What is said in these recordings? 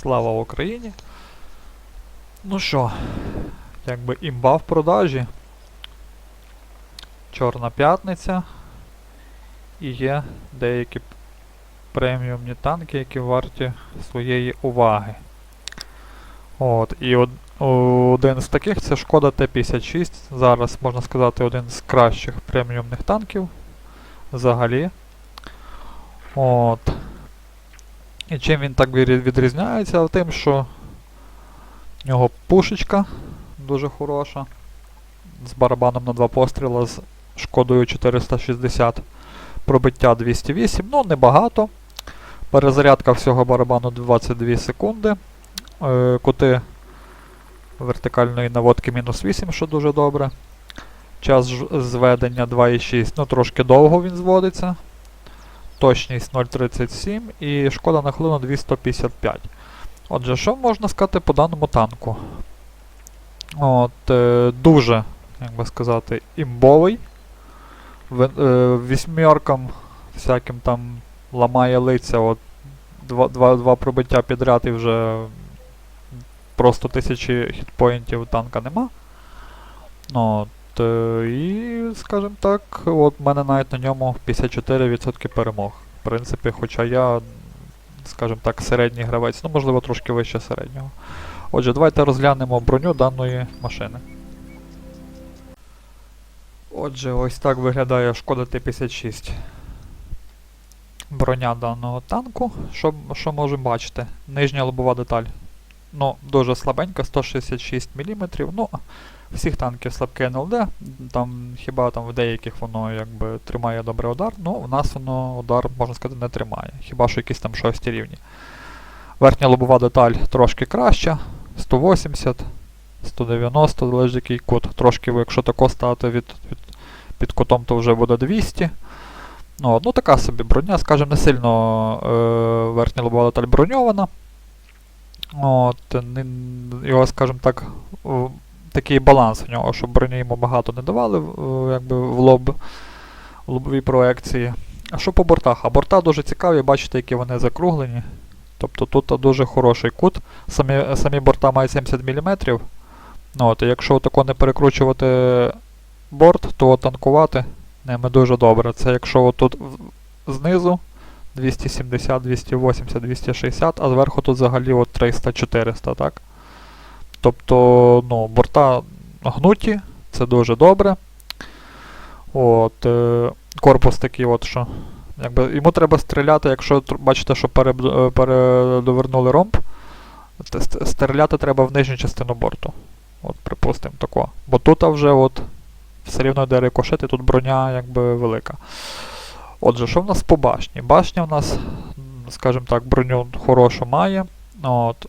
Слава Україні! Ну що, якби імба в продажі. Чорна п'ятниця. І є деякі преміумні танки, які варті своєї уваги. От, і од, один з таких це Шкода Т-56. Зараз, можна сказати, один з кращих преміумних танків взагалі. От. І чим він так відрізняється? Тим, що в нього пушечка дуже хороша. З барабаном на два постріла з шкодою 460. Пробиття 208, ну небагато. Перезарядка всього барабану 22 секунди. Е, кути вертикальної наводки мінус 8, що дуже добре. Час зведення 2,6, ну трошки довго він зводиться. Точність 0,37 і шкода на хвилину 255. Отже, що можна сказати по даному танку? От, е, дуже, як би сказати, імбовий. В, е, вісьмеркам всяким там ламає лиця, от два, два, два пробиття підряд і вже просто тисячі хітпоінтів танка нема. От, і, скажімо так, от в мене навіть на ньому 54% перемог. В принципі, хоча я, скажімо так, середній гравець, ну можливо трошки вище середнього. Отже, давайте розглянемо броню даної машини. Отже, ось так виглядає Шкода Т-56. Броня даного танку. Що, що можемо бачити? Нижня лобова деталь. Ну, дуже слабенька, 166 мм. Ну, всіх танків слабке НЛД. Там хіба там в деяких воно якби тримає добрий удар, ну в нас воно удар, можна сказати, не тримає. Хіба що якісь там шості рівні. Верхня лобова деталь трошки краща. 180, 190, залежить який кут. Трошки, якщо тако стати від, від, під кутом, то вже буде 200. Ну, ну така собі броня, скажімо, не сильно е, верхня лобова деталь броньована. От, його, скажімо так, такий баланс в нього, щоб броні йому багато не давали в- якби, в лоб, в лобовій проекції. А що по бортах? А борта дуже цікаві, бачите, які вони закруглені. Тобто тут дуже хороший кут. Самі, самі борта мають 70 мм. Ну, от, і якщо тако не перекручувати борт, то танкувати ними дуже добре. Це якщо отут знизу 270, 280, 260, а зверху тут взагалі от 300-400, так? Тобто, ну, борта гнуті, це дуже добре. От, е, корпус такий от, що. Якби, йому треба стріляти, якщо бачите, що е, передовернули ромб, стріляти треба в нижню частину борту. От, припустимо, тако. Бо тут вже от все рівно йде рикошет, і тут броня якби велика. Отже, що в нас по башні? Башня в нас, скажімо так, броню хорошу має. От,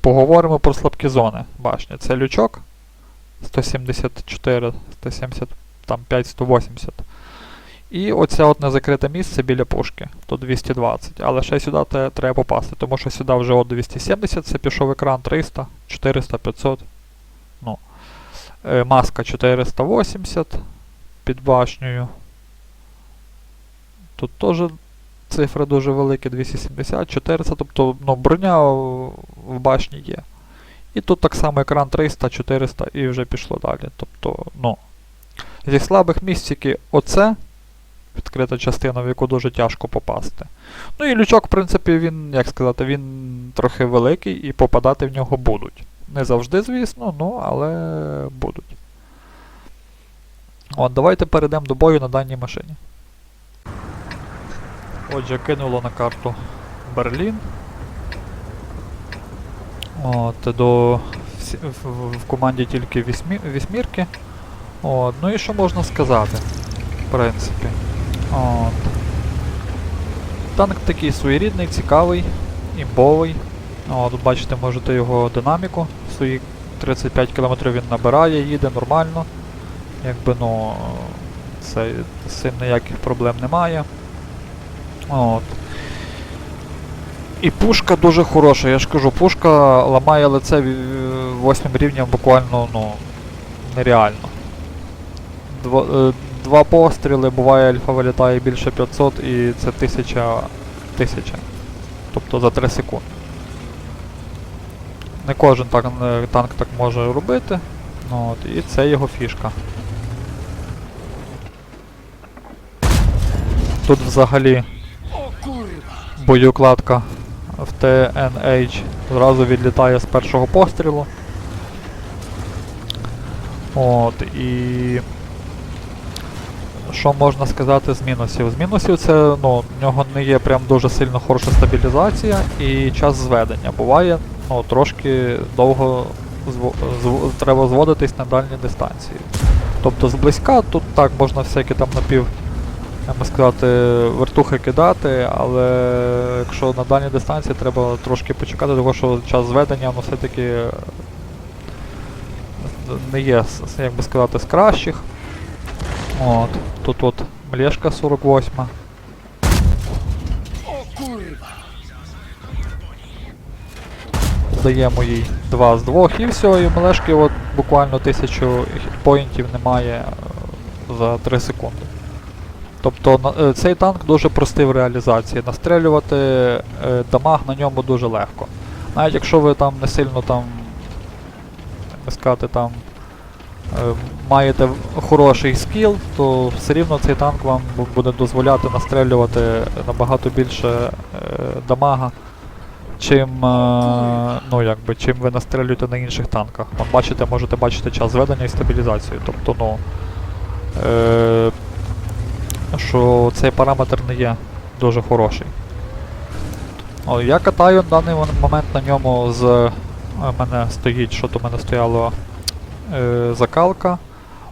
поговоримо про слабкі зони башні. Це лючок 174, 175, 180. І оце от незакрите місце біля пушки, то 220. Але ще сюди треба попасти, тому що сюди вже от 270, це пішов екран 300, 400, 500. Ну. Е, маска 480 під башнею. Тут теж цифри дуже великі, 270, 400, тобто ну, броня в башні є. І тут так само екран 300, 400 і вже пішло далі. Тобто, ну. Зі слабих місць тільки оце відкрита частина, в яку дуже тяжко попасти. Ну і лючок, в принципі, він, як сказати, він трохи великий і попадати в нього будуть. Не завжди, звісно, ну, але будуть. От, давайте перейдемо до бою на даній машині. Отже, кинуло на карту Берлін. От, до в, команді тільки вісьмі, вісьмірки. От, ну і що можна сказати, в принципі. От. Танк такий своєрідний, цікавий, імбовий. От, бачите, можете його динаміку. Свої 35 км він набирає, їде нормально. Якби, ну, це цим ніяких проблем немає. От. І пушка дуже хороша, я ж кажу, пушка ламає лице восьмим рівнем буквально ну, нереально. Два, е, два постріли, буває альфа вилітає більше 500 і це 1000 тисяча. Тобто за 3 секунди. Не кожен так, танк так може робити. Ну, от, і це його фішка. Тут взагалі боєукладка в TNH зразу відлітає з першого пострілу. От, і що можна сказати з мінусів? З мінусів це ну, в нього не є прям дуже сильно хороша стабілізація і час зведення. Буває ну, трошки довго зво- зв- треба зводитись на дальні дистанції. Тобто зблизька тут так можна всякі там напів, як би сказати, вертухи кидати, але якщо на дальній дистанції треба трошки почекати, тому що час зведення воно все-таки е, не є, як би сказати, з кращих. От, тут от млешка 48. Даємо їй 2 з 2 і все, і млешки от буквально 1000 хітпоінтів немає е, за 3 секунди. Тобто е, цей танк дуже простий в реалізації. Настрелювати е, дамаг на ньому дуже легко. Навіть якщо ви там не сильно там, би сказати, там е, маєте хороший скіл, то все рівно цей танк вам буде дозволяти настрелювати набагато більше дамага, чим, ну, якби, чим ви настрелюєте на інших танках. От бачите, можете бачити час зведення і стабілізацію. Тобто, ну, що цей параметр не є дуже хороший. О, я катаю на даний момент на ньому з. е, мене стоїть, що то мене стояло е, закалка.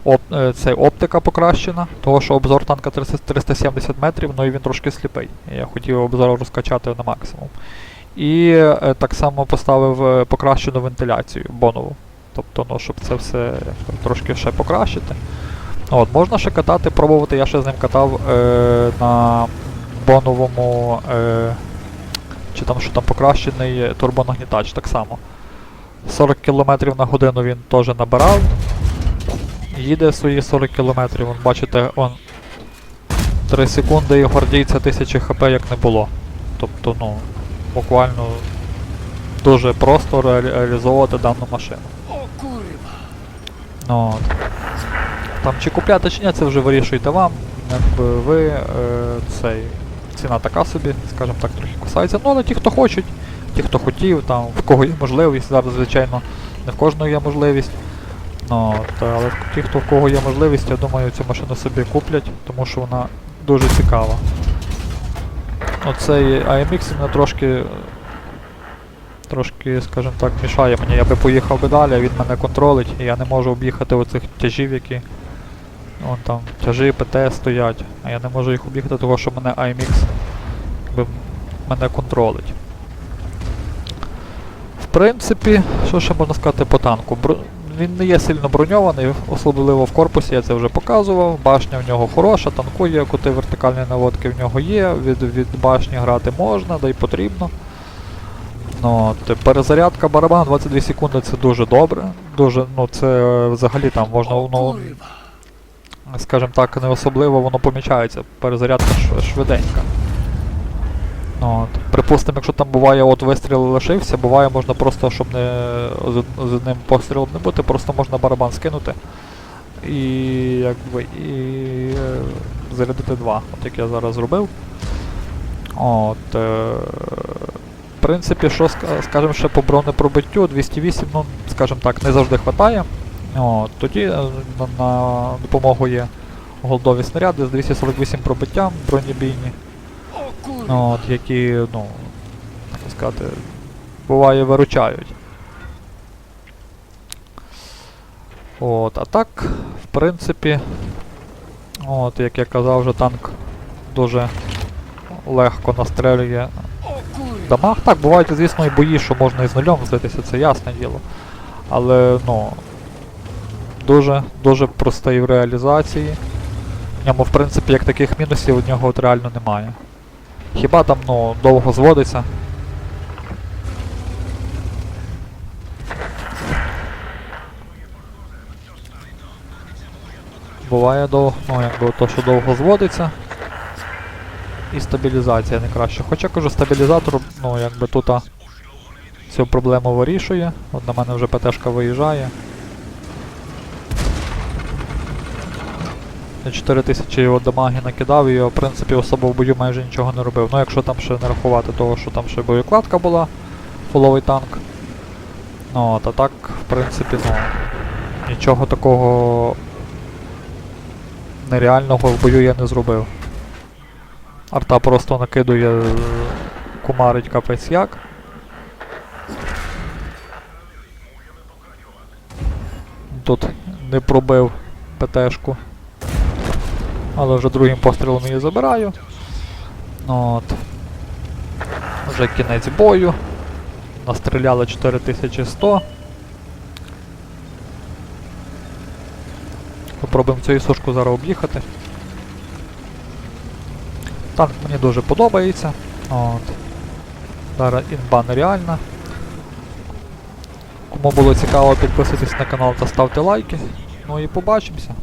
Оп, е, це оптика покращена, того що обзор танка 300 370 метрів, ну і він трошки сліпий. Я хотів обзор розкачати на максимум. І е, так само поставив е, покращену вентиляцію бонову. Тобто, ну, щоб це все трошки ще покращити. От, можна ще катати, пробувати, я ще з ним катав е, на боновому, е, чи там що там покращений турбонагнітач так само. 40 км на годину він теж набирав. Їде свої 40 км, вон, бачите, он 3 секунди і гвардійця 1000 хп як не було. Тобто, ну, буквально дуже просто ре- реалізовувати дану машину. Ну, от. Там чи купляти чи ні, це вже вирішуєте вам. Якби ви е, цей. Ціна така собі, скажімо так, трохи кусається. Ну, але ті, хто хочуть, ті, хто хотів, там, в кого є можливість, зараз, звичайно, не в кожного є можливість. Ну, та, але ті, хто в кого є можливість, я думаю, цю машину собі куплять, тому що вона дуже цікава. Оцей AMX мене трошки. Трошки, скажімо так, мішає мені. Я би поїхав би далі, він мене контролить, і я не можу об'їхати оцих тяжів, які. Вон там тяжі ПТ стоять, а я не можу їх об'їхати, тому що мене IMX якби, мене контролить. В принципі, що ще можна сказати по танку? Бро... Він не є сильно броньований, особливо в корпусі, я це вже показував. Башня в нього хороша, танкує, кути вертикальні наводки в нього є, від, від башні грати можна, да й потрібно. Ну, от, перезарядка барабану 22 секунди це дуже добре. Дуже, ну це е, взагалі там можна, ну, скажімо так, не особливо воно помічається. Перезарядка швиденька. Ну, От. Припустимо, якщо там буває от вистріл лишився, буває можна просто, щоб не з, одним пострілом не бути, просто можна барабан скинути і якби і е, зарядити два, от як я зараз зробив. От, е, в принципі, що ска- скажемо ще по бронепробиттю, 208, ну, скажімо так, не завжди вистачає. От, тоді е, на, на допомогу є голдові снаряди з 248 пробиттям бронебійні. От, які, ну, як сказати, буває виручають. От, а так, в принципі, от, як я казав, вже танк дуже легко настрелює дамаг. Так, бувають, звісно, і бої, що можна і з нульом злитися, це ясне діло. Але, ну, дуже, дуже простий в реалізації. В ньому, в принципі, як таких мінусів у нього от реально немає. Хіба там, ну, довго зводиться. Буває довго, ну, якби то, що довго зводиться. І стабілізація не краще. Хоча кажу, стабілізатор, ну, якби тут цю проблему вирішує. От на мене вже ПТшка виїжджає. Я 4000 його дамаги накидав і в принципі, особо в бою майже нічого не робив. Ну, якщо там ще не рахувати того, що там ще боєкладка була, фуловий танк. Ну, от, а так, в принципі, ну, нічого такого нереального в бою я не зробив. Арта просто накидує, кумарить капець як. Тут не пробив ПТшку. Але вже другим пострілом її забираю. Ну, От. Вже кінець бою. Настріляли 4100. Попробуємо цю ісушку зараз об'їхати. Танк мені дуже подобається. От. Зараз інба нереальна. Кому було цікаво, підписуйтесь на канал та ставте лайки. Ну і побачимося.